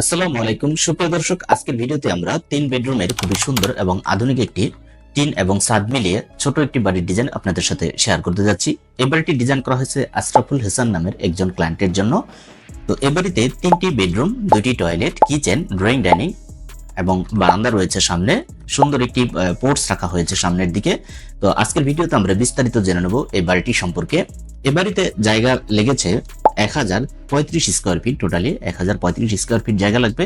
আসসালামু আলাইকুম। সুপ্রিয় দর্শক, আজকের ভিডিওতে আমরা তিন বেডরুমের খুবই সুন্দর এবং আধুনিক একটি টিন এবং ছাদ মিলিয়ে ছোট একটি বাড়ির ডিজাইন আপনাদের সাথে শেয়ার করতে যাচ্ছি। এই বাড়িটি ডিজাইন করা হয়েছে আশরাফুল হাসান নামের একজন ক্লায়েন্টের জন্য। তো এ বাড়িতে তিনটি বেডরুম দুটি টয়লেট কিচেন ড্রয়িং ডাইনিং এবং বারান্দা রয়েছে সামনে। সুন্দর একটি পোর্টস রাখা হয়েছে সামনের দিকে। তো আজকের ভিডিওতে আমরা বিস্তারিত জেনে নেব এই বাড়িটি সম্পর্কে। এ বাড়িতে জায়গা লেগেছে এক হাজার পঁয়ত্রিশ স্কোয়ার ফিট টোটালি এক হাজার পঁয়ত্রিশ স্কোয়ার ফিট জায়গা লাগবে।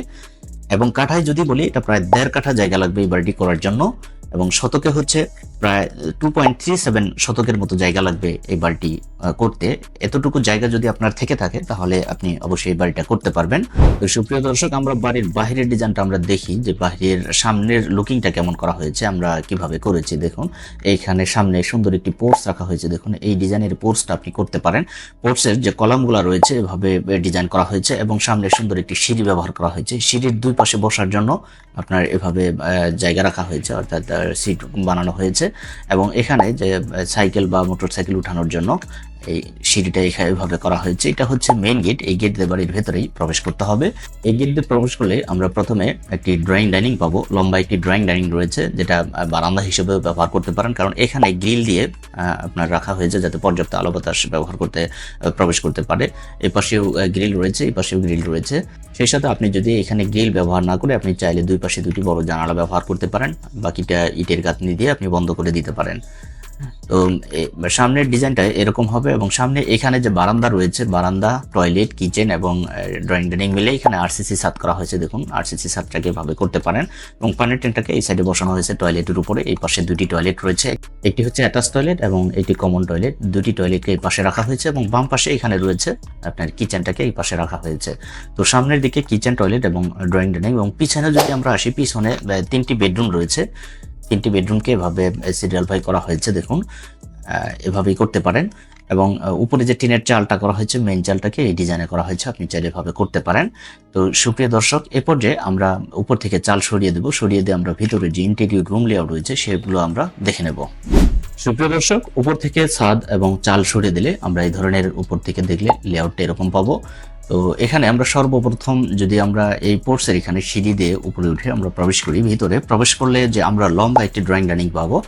এবং কাঠায় যদি বলি, এটা প্রায় দেড় কাঠা জায়গা লাগবে এই বাড়িটি করার জন্য। এবং শতকে হচ্ছে প্রায় টু পয়েন্ট থ্রি সেভেন শতকের মতো জায়গা লাগবে এই বাড়িটি করতে। এতটুকু জায়গা যদি আপনার থেকে থাকে, তাহলে আপনি অবশ্যই এই বাড়িটা করতে পারবেন। তো সুপ্রিয় দর্শক, আমরা বাড়ির বাহিরের ডিজাইনটা আমরা দেখি যে বাহিরের সামনের লুকিংটা কেমন করা হয়েছে, আমরা কীভাবে করেছি দেখুন। এইখানে সামনে সুন্দর একটি পোর্স রাখা হয়েছে দেখুন। এই ডিজাইনের পোর্সটা আপনি করতে পারেন। পোর্সের যে কলামগুলো রয়েছে, এভাবে ডিজাইন করা হয়েছে এবং সামনে সুন্দর একটি সিঁড়ি ব্যবহার করা হয়েছে। সিঁড়ির দুই পাশে বসার জন্য আপনার এভাবে জায়গা রাখা হয়েছে, অর্থাৎ সিট বানানো হয়েছে। এবং এখানে যে সাইকেল বা মোটরসাইকেল উঠানোর জন্য এই সিঁড়িটা এখানে এভাবে করা হয়েছে। এটা হচ্ছে মেইন গেট এই গেট দিয়ে বাড়ির ভেতরেই প্রবেশ করতে হবে। এই গেট দিয়ে প্রবেশ করলে আমরা প্রথমে একটি ড্রয়িং ডাইনিং পাবো। লম্বা একটি ড্রয়িং ডাইনিং রয়েছে, যেটা বারান্দা হিসেবে ব্যবহার করতে পারেন। কারণ এখানে গ্রিল দিয়ে আপনার রাখা হয়েছে যাতে পর্যাপ্ত আলো বাতাস ব্যবহার করতে প্রবেশ করতে পারে। এই পাশেও গ্রিল রয়েছে এই পাশেও গ্রিল রয়েছে। সেই সাথে আপনি যদি এখানে গ্রিল ব্যবহার না করে, আপনি চাইলে দুই পাশে দুটি বড় জানালা ব্যবহার করতে পারেন। বাকিটা ইটের গাঁথনি দিয়ে আপনি বন্ধ করে দিতে পারেন। তো সামনের ডিজাইনটা এরকম হবে এবং সামনে এখানে যে বারান্দা রয়েছে, বারান্দা, টয়লেট, কিচেন এবং ড্রয়িং ডাইনিং মিলে এখানে আরসিসি সাত করা হয়েছে, দেখুন। আরসিসি সাতটাকে এভাবে করতে পারেন এবং পানির ট্যাঙ্কটাকে এই সাইডে বসানো হয়েছে টয়লেটের উপরে। এই পাশে দুটি টয়লেট রয়েছে, একটি হচ্ছে অ্যাটাচ টয়লেট এবং একটি কমন টয়লেট। দুটি টয়লেটকে এই পাশে রাখা হয়েছে এবং বাম পাশে এখানে রয়েছে আপনার কিচেনটাকে এই পাশে রাখা হয়েছে। তো সামনের দিকে কিচেন, টয়লেট এবং ড্রয়িং ডাইনিং এবং পিছনে যদি আমরা আসি, পিছনে তিনটি বেডরুম রয়েছে। তিনটি বেডরুমকে এভাবে সিরিয়াল ভাই করা হয়েছে, দেখুন। এভাবেই করতে পারেন। এবং উপরে যে টিনের চালটা করা হয়েছে মেইন চালটাকে এই ডিজাইনে করা হয়েছে, আপনি চাইলে এভাবে করতে পারেন। তো সুপ্রিয় দর্শক, এ পর্যায়ে আমরা উপর থেকে চাল সরিয়ে দেব। সরিয়ে দিয়ে আমরা ভিতরে যে ইন্টেরিয়র রুম লেআউট রয়েছে, সেগুলো আমরা দেখে নেব। সুপ্রিয় দর্শক, উপর থেকে ছাদ এবং চাল সরিয়ে দিলে আমরা এই ধরনের উপর থেকে দেখলে লেআউটটা এরকম পাবো। তো এখানে আমরা সর্বপ্রথম যদি আমরা এই পোর্টসের এখানে সিঁড়ি দিয়ে উপরে উঠে আমরা প্রবেশ করি, ভিতরে প্রবেশ করলে যে আমরা লম্বা একটি ড্রয়িং ডাইনিং পাবো,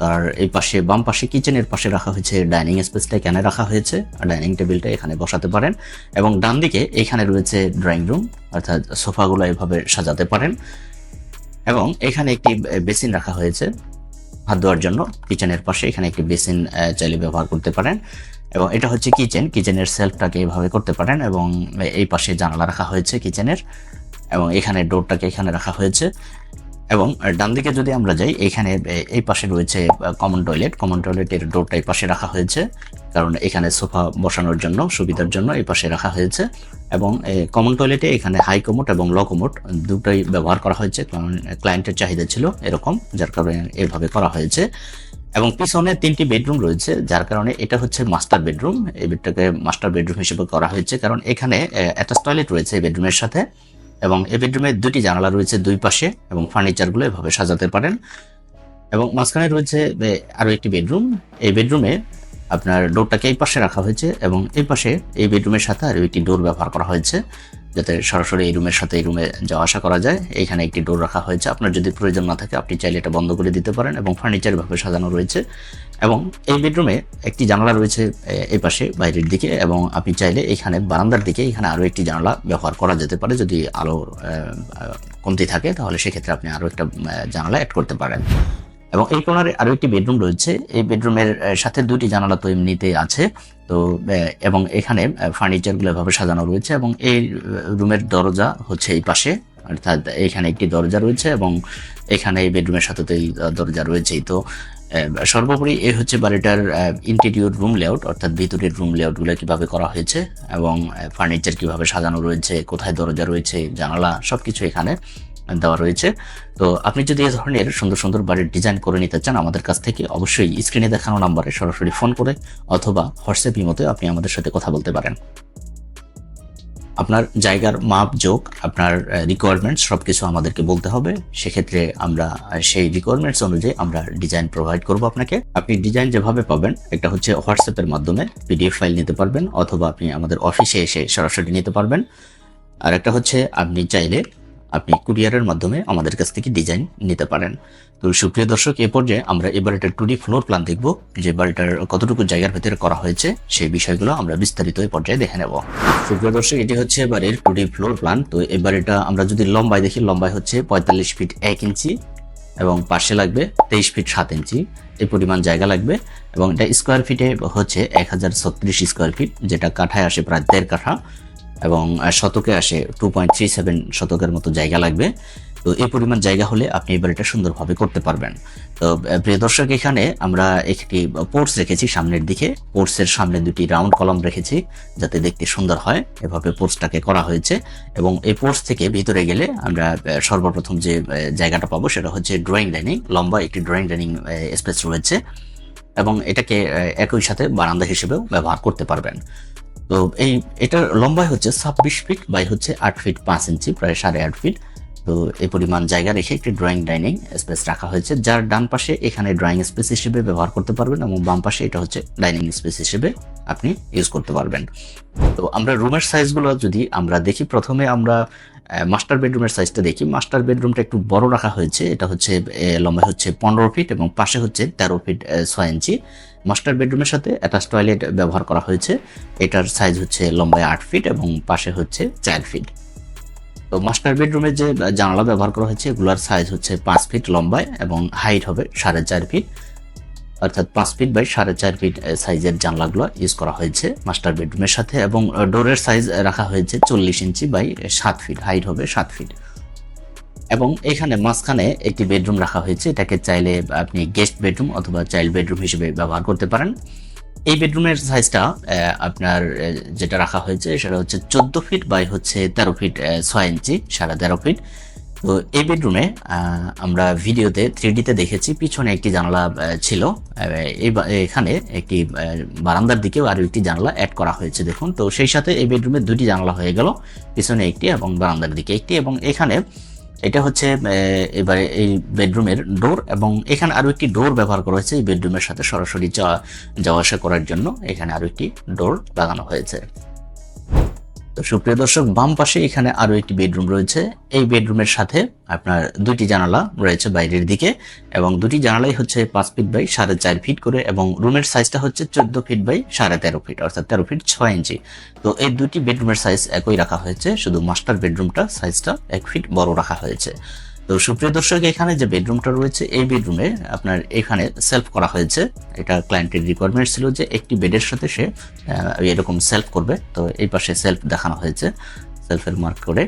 তার এই পাশে বাম পাশে কিচেনের পাশে রাখা হয়েছে ডাইনিং স্পেসটা এখানে রাখা হয়েছে, আর ডাইনিং টেবিলটা এখানে বসাতে পারেন, এবং ডান দিকে এখানে রয়েছে ড্রয়িং রুম অর্থাৎ সোফাগুলো এভাবে সাজাতে পারেন, এবং এখানে একটি বেসিন রাখা হয়েছে, হাত ধোয়ার জন্য কিচেনের পাশে এখানে একটি বেসিন চাইলে ব্যবহার করতে পারেন। এবং এটা হচ্ছে কিচেন কিচেনের সেলফটাকে এভাবে করতে পারেন এবং এই পাশে জানালা রাখা হয়েছে কিচেনের এবং এখানে ডোরটাকে এখানে রাখা হয়েছে এবং ডান দিকে যদি আমরা যাই, এখানে এই পাশে রয়েছে কমন টয়লেট কমন টয়লেটের ডোরটা এই পাশে রাখা হয়েছে কারণ এখানে সোফা বসানোর জন্য, সুবিধার জন্য এই পাশে রাখা হয়েছে এবং কমন টয়লেটে এখানে হাই কমোট এবং লো কমোট দুটোই ব্যবহার করা হয়েছে, কারণ ক্লায়েন্টের চাহিদা ছিল এরকম, যার কারণে এভাবে করা হয়েছে। এবং পিছনে তিনটি বেডরুম রয়েছে যার কারণে এটা হচ্ছে মাস্টার বেডরুম। এই বেডটাকে মাস্টার বেডরুম হিসেবে করা হয়েছে কারণ এখানে অ্যাটাচ টয়লেট রয়েছে এই বেডরুমের সাথে এবং এই বেডরুমে দুটি জানালা রয়েছে দুই পাশে এবং ফার্নিচারগুলো এভাবে সাজাতে পারেন। এবং মাঝখানে রয়েছে এ, আরও একটি বেডরুম। এই বেডরুমে আপনার ডোরটাকে এই পাশে রাখা হয়েছে এবং এই পাশে এই বেডরুমের সাথে আরও একটি ডোর ব্যবহার করা হয়েছে। যাতে সরাসরি এই রুমের সাথে এই রুমে যাওয়া আসা করা যায়। এখানে একটি ডোর রাখা হয়েছে। আপনার যদি প্রয়োজন না থাকে, আপনি চাইলে এটা বন্ধ করে দিতে পারেন এবং ফার্নিচার ভাবে সাজানো রয়েছে এবং এই বেডরুমে একটি জানালা রয়েছে এই পাশে, বাইরের দিকে এবং আপনি চাইলে এখানে বারান্দার দিকে এখানে আরও একটি জানালা ব্যবহার করা যেতে পারে যদি আলো কমতি থাকে, তাহলে সেক্ষেত্রে আপনি আরও একটা জানালা অ্যাড করতে পারেন। এবং এই কোণারে আরও একটি বেডরুম রয়েছে। এই বেডরুমের সাথে দুটি জানালা তো এমনিতে আছে। তো এবং এখানে ফার্নিচারগুলো এভাবে সাজানো রয়েছে এবং এই রুমের দরজা হচ্ছে এই পাশে। অর্থাৎ এখানে একটি দরজা রয়েছে এবং এখানে এই বেডরুমের সাথে তো দরজা রয়েছেই। তো সর্বোপরি এই হচ্ছে বাড়িটার ইন্টেরিয়র রুম লেআউট অর্থাৎ ভিতরের রুম লেআউটগুলো কীভাবে করা হয়েছে এবং ফার্নিচার কীভাবে সাজানো রয়েছে, কোথায় দরজা রয়েছে, জানালা, সবকিছু এখানে। দেওয়া রয়েছে। তো আপনি যদি এই ধরনের সুন্দর সুন্দর বাড়ির ডিজাইন করে নিতে চান, আমাদের কাছ থেকে অবশ্যই স্ক্রিনে দেখানো নাম্বারে সরাসরি ফোন করে অথবা হোয়াটসঅ্যাপ ইমোতে আপনি আমাদের সাথে কথা বলতে পারেন। আপনার জায়গার মাপ, যোগ, আপনার রিকোয়ারমেন্টস সব কিছু আমাদেরকে বলতে হবে। সেক্ষেত্রে আমরা সেই রিকোয়ারমেন্টস অনুযায়ী আমরা ডিজাইন প্রোভাইড করব আপনাকে। আপনি ডিজাইন যেভাবে পাবেন একটা হচ্ছে হোয়াটসঅ্যাপের মাধ্যমে পিডিএফ ফাইল নিতে পারবেন অথবা আপনি আমাদের অফিসে এসে সরাসরি নিতে পারবেন। আর একটা হচ্ছে আপনি চাইলে আপনি কুরিয়ারের মাধ্যমে আমাদের কাছ থেকে ডিজাইন নিতে পারেন। তো সুপ্রিয় দর্শক, এ পর্যায়ে আমরা এবার এটা টু ফ্লোর প্ল্যান দেখব, যে বাড়িটার কতটুকু জায়গার ভেতরে করা হয়েছে, সেই বিষয়গুলো আমরা বিস্তারিত এই পর্যায়ে দেখে নেব। সুপ্রিয় দর্শক, এটি হচ্ছে এবারের টু ডি ফ্লোর প্ল্যান তো এবার এটা আমরা যদি লম্বায় দেখি, লম্বায় হচ্ছে পঁয়তাল্লিশ ফিট এক ইঞ্চি এবং পাশে লাগবে তেইশ ফিট সাত ইঞ্চি। এই পরিমাণ জায়গা লাগবে এবং এটা স্কোয়ার ফিটে হচ্ছে এক হাজার ছত্রিশ স্কোয়ার ফিট যেটা কাঠায় আসে প্রায় দেড় কাঠা। এবং শতকে আসে টু পয়েন্ট থ্রি সেভেন শতকের মতো জায়গা লাগবে। তো এই পরিমাণ জায়গা হলে আপনি এবার এটা সুন্দরভাবে করতে পারবেন। তো প্রিয় দর্শক, এখানে আমরা একটি পোর্টস রেখেছি সামনের দিকে। পোর্টসের সামনে দুটি রাউন্ড কলম রেখেছি যাতে দেখতে সুন্দর হয়। এভাবে পোর্টসটাকে করা হয়েছে এবং এই পোর্টস থেকে ভিতরে গেলে আমরা সর্বপ্রথম যে জায়গাটা পাবো সেটা হচ্ছে ড্রয়িং ডাইনিং লম্বা একটি ড্রয়িং ডাইনিং স্পেস রয়েছে এবং এটাকে একই সাথে বারান্দা হিসেবেও ব্যবহার করতে পারবেন। তো এই, এটার লম্বাই হচ্ছে ছাব্বিশ ফিট বাই হচ্ছে আট ফিট পাঁচ ইঞ্চি প্রায় সাড়ে আট ফিট তো এই পরিমাণ জায়গা রেখে একটি ড্রয়িং ডাইনিং স্পেস রাখা হয়েছে, যার ডান পাশে এখানে ড্রয়িং স্পেস হিসেবে ব্যবহার করতে পারবেন এবং বাম পাশে এটা হচ্ছে ডাইনিং স্পেস হিসেবে আপনি ইউজ করতে পারবেন। তো আমরা রুমের সাইজগুলো যদি আমরা দেখি, প্রথমে আমরা মাস্টার বেডরুমের সাইজটা দেখি। মাস্টার বেডরুমটা একটু বড় রাখা হয়েছে। এটা হচ্ছে লম্বা হচ্ছে পনেরো ফিট এবং পাশে হচ্ছে তেরো ফিট ছয় ইঞ্চি মাস্টার বেডরুমের সাথে অ্যাটাচ টয়লেট ব্যবহার করা হয়েছে। এটার সাইজ হচ্ছে লম্বায় আট ফিট এবং পাশে হচ্ছে চার ফিট তো মাস্টার বেডরুমে যে জানালা ব্যবহার করা হয়েছে, এগুলোর সাইজ হচ্ছে পাঁচ ফিট লম্বায় এবং হাইট হবে সাড়ে চার ফিট অর্থাৎ পাঁচ ফিট বাই সাড়ে চার ফিট সাইজের জানলাগুলো ইউজ করা হয়েছে মাস্টার বেডরুমের সাথে এবং ডোরের সাইজ রাখা হয়েছে চল্লিশ ইঞ্চি বাই সাত ফিট হাইট হবে সাত ফিট এবং এখানে মাঝখানে একটি বেডরুম রাখা হয়েছে, এটাকে চাইলে আপনি গেস্ট বেডরুম অথবা চাইল্ড বেডরুম হিসেবে ব্যবহার করতে পারেন। এই বেডরুমের সাইজটা আপনার যেটা রাখা হয়েছে, সেটা হচ্ছে চোদ্দ ফিট বাই হচ্ছে তেরো ফিট ছয় ইঞ্চি, সাড়ে তেরো ফিট তো এই বেডরুমে আমরা ভিডিওতে থ্রি ডিতে দেখেছি, পিছনে একটি জানালা ছিল। এই এখানে একটি বারান্দার দিকেও আরও একটি জানালা অ্যাড করা হয়েছে, দেখুন। তো সেই সাথে এই বেডরুমে দুটি জানালা হয়ে গেল, পিছনে একটি এবং বারান্দার দিকে একটি এবং এখানে এটা হচ্ছে এবারে এই বেডরুমের ডোর এবং এখানে আরও একটি ডোর ব্যবহার করা হয়েছে, এই বেডরুমের সাথে সরাসরি যাওয়া আসা করার জন্য এখানে আরও একটি ডোর লাগানো হয়েছে। তো সুপ্রিয় দর্শক, বাম পাশে এখানে আরও একটি বেডরুম রয়েছে। এই বেডরুমের সাথে আপনার দুটি জানালা রয়েছে বাইরের দিকে এবং দুটি জানালাই হচ্ছে পাঁচ ফিট বাই সাড়ে চার ফিট করে এবং রুমের সাইজটা হচ্ছে চোদ্দ ফিট বাই সাড়ে তেরো ফিট, অর্থাৎ তেরো ফিট ছয় ইঞ্চি। তো এই দুটি বেডরুমের সাইজ একই রাখা হয়েছে, শুধু মাস্টার বেডরুমটা সাইজটা এক ফিট বড় রাখা হয়েছে। তো সুপ্রিয় দর্শক, এখানে যে বেডরুমটা রয়েছে, এই বেডরুমে আপনার এখানে সেলফ করা হয়েছে। এটা ক্লায়েন্টের রিকোয়ারমেন্ট ছিল যে একটি বেডের সাথে সে এরকম সেলফ করবে। তো এই পাশে সেলফ দেখানো হয়েছে সেলফের মার্ক করে।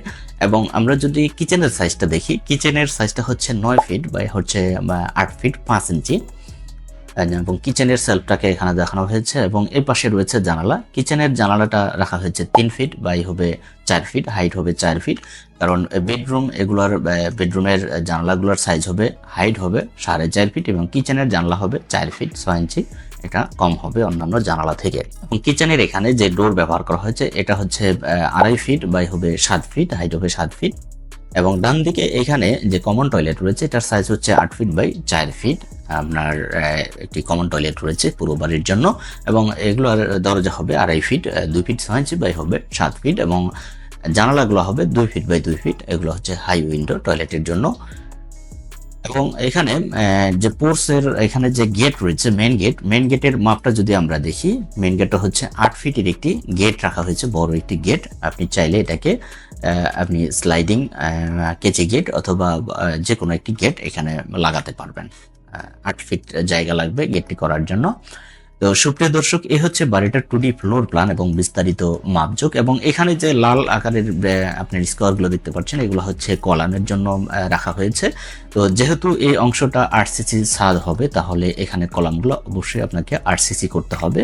এবং আমরা যদি কিচেনের সাইজটা দেখি কিচেনের সাইজটা হচ্ছে নয় ফিট বা হচ্ছে আট ফিট পাঁচ ইঞ্চি এবং কিচেনের সেলফটাকে এখানে দেখানো হয়েছে। এবং এই পাশে রয়েছে জানালা। কিচেনের জানালাটা রাখা হয়েছে তিন ফিট বাই হবে চার ফিট হাইট হবে চার ফিট কারণ বেডরুম এগুলার বেডরুমের জানলাগুলোর সাইজ হবে হাইট হবে সাড়ে চার ফিট এবং কিচেনের জানলা হবে চার ফিট ছয় ইঞ্চি। এটা কম হবে অন্যান্য জানালা থেকে। এবং কিচেনের এখানে যে ডোর ব্যবহার করা হয়েছে, এটা হচ্ছে আড়াই ফিট বাই হবে সাত ফিট হাইট হবে সাত ফিট এবং ডান দিকে এখানে যে কমন টয়লেট রয়েছে, এটার সাইজ হচ্ছে আট ফিট বাই চার ফিট আপনার একটি কমন টয়লেট রয়েছে পুরো বাড়ির জন্য। এবং এগুলোর দরজা হবে আড়াই ফিট দুই ফিট ছয় ইঞ্চি বাই হবে সাত ফিট এবং জানালাগুলো হবে দুই ফিট বাই দুই ফিট এগুলো হচ্ছে হাই উইন্ডো টয়লেটের জন্য। এবং এখানে যে পোর্সের এখানে যে গেট রয়েছে মেন গেট মেন গেটের মাপটা যদি আমরা দেখি মেন গেটটা হচ্ছে আট ফিটের একটি গেট রাখা হয়েছে, বড় একটি গেট আপনি চাইলে এটাকে আপনি স্লাইডিং কেচি গেট অথবা যে কোনো একটি গেট এখানে লাগাতে পারবেন। আট ফিট জায়গা লাগবে গেটটি করার জন্য। তো সুপ্রিয় দর্শক, এ হচ্ছে বাড়িটার টু ডি ফ্লোর প্ল্যান এবং বিস্তারিত মাপযোগ এবং এখানে যে লাল আকারের আপনি আপনার স্কোয়ারগুলো দেখতে পাচ্ছেন, এগুলো হচ্ছে কলামের জন্য রাখা হয়েছে। তো যেহেতু এই অংশটা আরসিসি ছাদ হবে, তাহলে এখানে কলামগুলো অবশ্যই আপনাকে আরসিসি করতে হবে।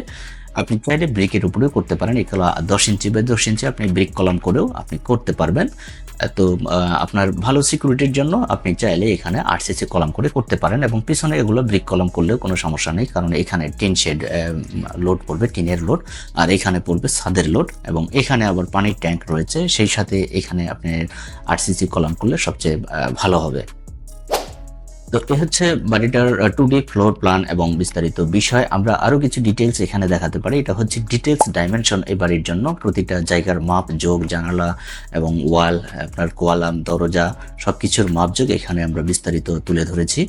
আপনি চাইলে ব্রেকের উপরেও করতে পারেন। এগুলো দশ ইঞ্চি বা দশ ইঞ্চি আপনি ব্রেক কলাম করেও আপনি করতে পারবেন। তো আপনার ভালো সিকিউরিটির জন্য আপনি চাইলে এখানে আরসিসি কলাম করে করতে পারেন এবং পিছনে এগুলো ব্রিক কলাম করলেও কোনো সমস্যা নেই। কারণ এখানে টিন শেড লোড পড়বে, টিনের লোড আর এখানে পড়বে ছাদের লোড এবং এখানে আবার পানির ট্যাঙ্ক রয়েছে। সেই সাথে এখানে আপনি আরসিসি কলাম করলে সবচেয়ে ভালো হবে। তো এ হচ্ছে বাড়িটার টু ডে ফ্লোর প্ল্যান এবং বিস্তারিত বিষয়। আমরা আরও কিছু ডিটেলস এখানে দেখাতে পারি। এটা হচ্ছে ডিটেলস ডাইমেনশন এই বাড়ির জন্য। প্রতিটা জায়গার মাপ, যোগ, জানালা এবং ওয়াল আপনার কোয়ালাম, দরজা সব কিছুর মাপযোগ এখানে আমরা বিস্তারিত তুলে ধরেছি।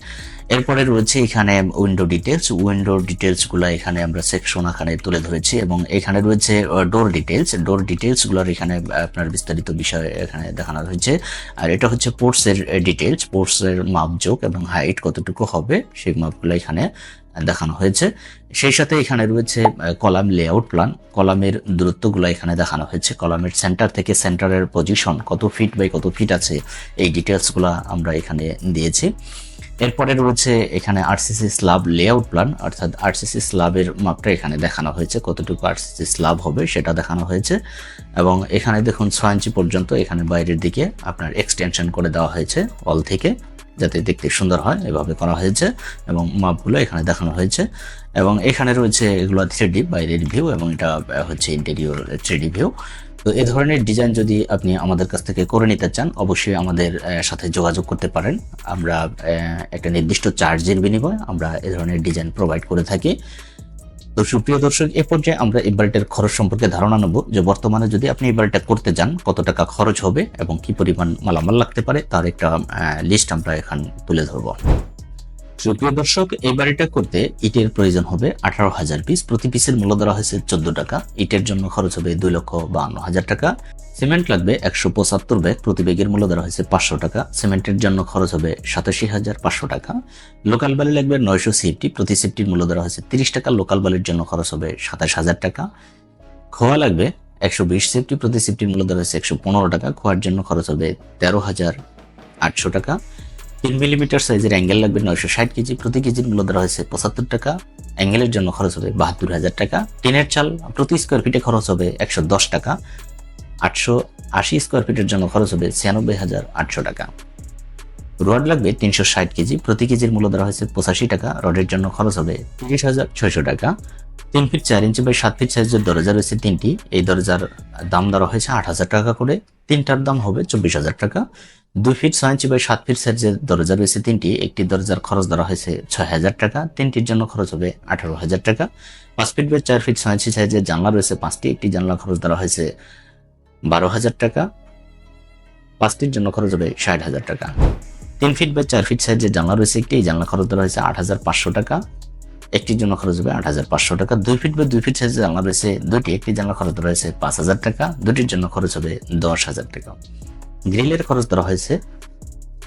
এরপরে রয়েছে এখানে উইন্ডো ডিটেলস উইন্ডো ডিটেলসগুলো এখানে আমরা সেকশন এখানে তুলে ধরেছি এবং এখানে রয়েছে ডোর ডিটেলস ডোর ডিটেলসগুলোর এখানে আপনার বিস্তারিত বিষয় এখানে দেখানো হয়েছে। আর এটা হচ্ছে পোর্টসের ডিটেলস পোর্টসের মাপযোগ এবং হাইট কতটুকু হবে সেই মাপগুলো এখানে দেখানো হয়েছে। সেই সাথে এখানে রয়েছে কলাম লেআউট প্ল্যান কলামের দূরত্বগুলো এখানে দেখানো হয়েছে। কলামের সেন্টার থেকে সেন্টারের পজিশন কত ফিট বাই কত ফিট আছে, এই ডিটেলসগুলো আমরা এখানে দিয়েছি। এরপরে রয়েছে এখানে আরসিসি স্ল্যাব লেআউট প্ল্যান অর্থাৎ আরসিসি স্ল্যাবের মাপটা এখানে দেখানো হয়েছে, কতটুকু আরসিসি স্ল্যাব হবে সেটা দেখানো হয়েছে। এবং এখানে দেখুন ছয় ইঞ্চি পর্যন্ত এখানে বাইরের দিকে আপনার এক্সটেনশন করে দেওয়া হয়েছে অল থেকে, যাতে দেখতে সুন্দর হয়, এভাবে করা হয়েছে এবং মাপগুলো এখানে দেখানো হয়েছে। এবং এখানে রয়েছে এগুলো থ্রি ডি বাইরের ভিউ এবং এটা হচ্ছে ইন্টেরিয়র থ্রি ভিউ তো এই ধরনের ডিজাইন যদি আপনি আমাদের কাছ থেকে করে নিতে চান, অবশ্যই আমাদের সাথে যোগাযোগ করতে পারেন। আমরা একটা নির্দিষ্ট চার্জের বিনিময়ে আমরা এ ধরনের ডিজাইন প্রোভাইড করে থাকি। তো সুপ্রিয় দর্শক, এ পর্যায়ে আমরা এই খরচ সম্পর্কে ধারণা নেব যে বর্তমানে যদি আপনি এই করতে যান, কত টাকা খরচ হবে এবং কি পরিমাণ মালামাল লাগতে পারে, তার একটা লিস্ট আমরা এখান তুলে ধরবো। সুপ্রিয় দর্শক, এই বাড়িটা করতে ইটের প্রয়োজন হবে আঠারো হাজার পিস প্রতি পিসের মূল্য ধরা হয়েছে চোদ্দ টাকা। ইটের জন্য খরচ হবে দুই লক্ষ বাহান্ন হাজার টাকা। সিমেন্ট লাগবে একশো পঁচাত্তর ব্যাগ। প্রতি ব্যাগের মূল্য ধরা হয়েছে পাঁচশো টাকা। সিমেন্টের জন্য খরচ হবে সাতাশি হাজার পাঁচশো টাকা। লোকাল বালি লাগবে নয়শো সিফটি প্রতি সিফটির মূল্য ধরা হয়েছে তিরিশ টাকা। লোকাল বালির জন্য খরচ হবে সাতাশ হাজার টাকা। খোয়া লাগবে একশো বিশ সিফটি প্রতি সিফটির মূল্য ধরা হয়েছে একশো পনেরো টাকা। খোয়ার জন্য খরচ হবে তেরো হাজার আটশো টাকা। তিন মিলিমিটার সাইজের অ্যাঙ্গেল লাগবে নয়শো ষাট কেজি। প্রতি কেজির মূল্য ধরা হয়েছে পঁচাত্তর টাকা। অ্যাঙ্গেলের জন্য খরচ হবে বাহাত্তর হাজার টাকা। টিনের চাল প্রতি স্কোয়ার ফিটে খরচ হবে একশো দশ টাকা। আটশো আশি স্কোয়ার ফিটের জন্য খরচ হবে ছিয়ানব্বই হাজার আটশো টাকা। রড লাগবে তিনশো ষাট কেজি। প্রতি কেজির মূল্য ধরা হয়েছে পঁচাশি টাকা। রডের জন্য খরচ হবে তিরিশ হাজার ছয়শো টাকা। তিন ফিট চার ইঞ্চি বাই সাত ফিট সাইজের দরজা রয়েছে তিনটি। এই দরজার দাম ধরা হয়েছে আট হাজার টাকা করে। তিনটার দাম হবে চব্বিশ হাজার টাকা। দুই ফিট ছয় ইঞ্চি বাই সাত ফিট সাইজের দরজা রয়েছে তিনটি। একটি দরজার খরচ ধরা হয়েছে ছয় হাজার টাকা। তিনটির জন্য খরচ হবে আঠারো হাজার টাকা। পাঁচ ফিট বাই চার ফিট ছয় ইঞ্চি সাইজের জানলা রয়েছে পাঁচটি। একটি জানলা খরচ ধরা হয়েছে বারো হাজার টাকা। পাঁচটির জন্য খরচ হবে ষাট হাজার টাকা। তিন ফিট বা চার ফিট সাইজের জানলা রয়েছে একটি। এই জানলা খরচ ধরা হয়েছে আট হাজার পাঁচশো টাকা। একটির জন্য খরচ হবে আট হাজার পাঁচশো টাকা। দুই ফিট বা দুই ফিট সাইজের জানলা রয়েছে। দুটি একটি জানলা খরচ ধরা হয়েছে পাঁচ হাজার টাকা। দুটির জন্য খরচ হবে দশ হাজার টাকা। গ্রিলের খরচ ধরা হয়েছে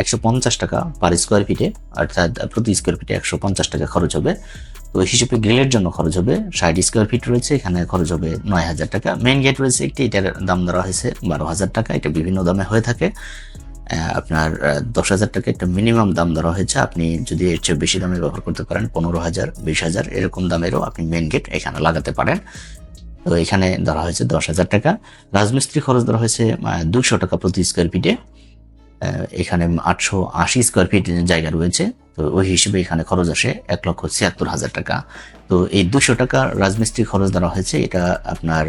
একশো পঞ্চাশ টাকা পার স্কোয়ার ফিটে অর্থাৎ প্রতি স্কোয়ার ফিটে একশো পঞ্চাশ টাকা খরচ হবে। তো হিসেবে গ্রিলের জন্য খরচ হবে ষাট স্কোয়ার ফিট রয়েছে। এখানে খরচ হবে নয় হাজার টাকা। মেইন গেট রয়েছে একটি। এটার দাম ধরা হয়েছে বারো হাজার টাকা। এটা বিভিন্ন দামে হয়ে থাকে। আপনার দশ হাজার টাকা একটা মিনিমাম দাম ধরা হয়েছে। আপনি যদি এর চেয়ে বেশি দামে ব্যবহার করতে পারেন, পনেরো হাজার, বিশ হাজার, এরকম দামেরও আপনি মেইন গেট এখানে লাগাতে পারেন। তো এখানে ধরা হয়েছে দশ হাজার টাকা। রাজমিস্ত্রি খরচ ধরা হয়েছে দুশো টাকা প্রতি স্কোয়ার ফিটে এখানে আটশো আশি স্কোয়ার ফিট জায়গা রয়েছে। তো ওই হিসেবে এখানে খরচ আসে এক লক্ষ ছিয়াত্তর হাজার টাকা। তো এই দুশো টাকা রাজমিস্ত্রি খরচ ধরা হয়েছে। এটা আপনার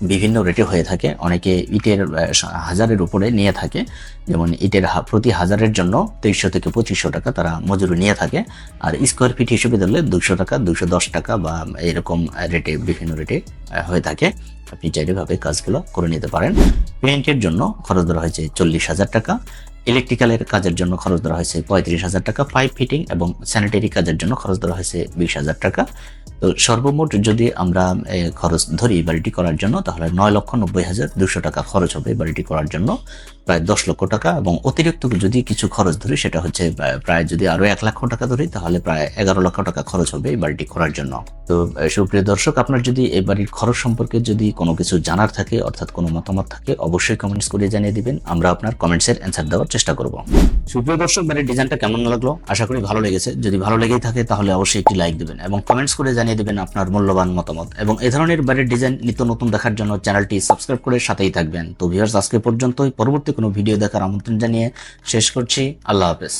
বিভিন্ন রেটে হয়ে থাকে। অনেকে ইটের হাজারের উপরে নিয়ে থাকে। যেমন ইটের প্রতি হাজারের জন্য তেইশশো থেকে পঁচিশশো টাকা তারা মজুরি নিয়ে থাকে। আর স্কোয়ার ফিট হিসেবে ধরলে দুশো টাকা দুশো দশ টাকা বা এরকম রেটে, বিভিন্ন রেটে হয়ে থাকে। আপনি চাইলেভাবে কাজগুলো করে নিতে পারেন। পেন্টের জন্য খরচ ধরা হয়েছে চল্লিশ হাজার টাকা। ইলেকট্রিক্যালের কাজের জন্য খরচ ধরা হয়েছে পঁয়ত্রিশ হাজার টাকা পাইপ ফিটিং এবং স্যানিটারি কাজের জন্য খরচ ধরা হয়েছে বিশ হাজার টাকা। তো সর্বমোট যদি আমরা খরচ ধরি বাড়িটি করার জন্য, তাহলে নয় লক্ষ নব্বই হাজার দুশো টাকা খরচ হবে বাড়িটি করার জন্য, প্রায় দশ লক্ষ টাকা এবং অতিরিক্ত যদি কিছু খরচ ধরি, সেটা হচ্ছে প্রায় যদি আরও এক লক্ষ টাকা ধরি, তাহলে প্রায় এগারো লক্ষ টাকা খরচ হবে এই বাড়িটি করার জন্য। তো সুপ্রিয় দর্শক, আপনার যদি এই বাড়ির খরচ সম্পর্কে যদি কোনো কিছু জানার থাকে, অর্থাৎ কোনো মতামত থাকে, অবশ্যই কমেন্টস করে জানিয়ে দিবেন। আমরা আপনার কমেন্টসের অ্যান্সার দেওয়ার করব। সুপ্রিয় দর্শক, বাড়ির ডিজাইনটা কেমন লাগল? আশা করি ভালো লেগেছে। যদি ভালো লেগেই থাকে, তাহলে অবশ্যই একটি লাইক দেবেন এবং কমেন্টস করে জানিয়ে দেবেন আপনার মূল্যবান মতামত। এবং এ ধরনের বাড়ির ডিজাইন নিত্য নতুন দেখার জন্য চ্যানেলটি সাবস্ক্রাইব করে সাথেই থাকবেন। তো ভিউয়ার্স আজকে পর্যন্তই। পরবর্তী কোনো ভিডিও দেখার আমন্ত্রণ জানিয়ে শেষ করছি। আল্লাহ হাফেজ।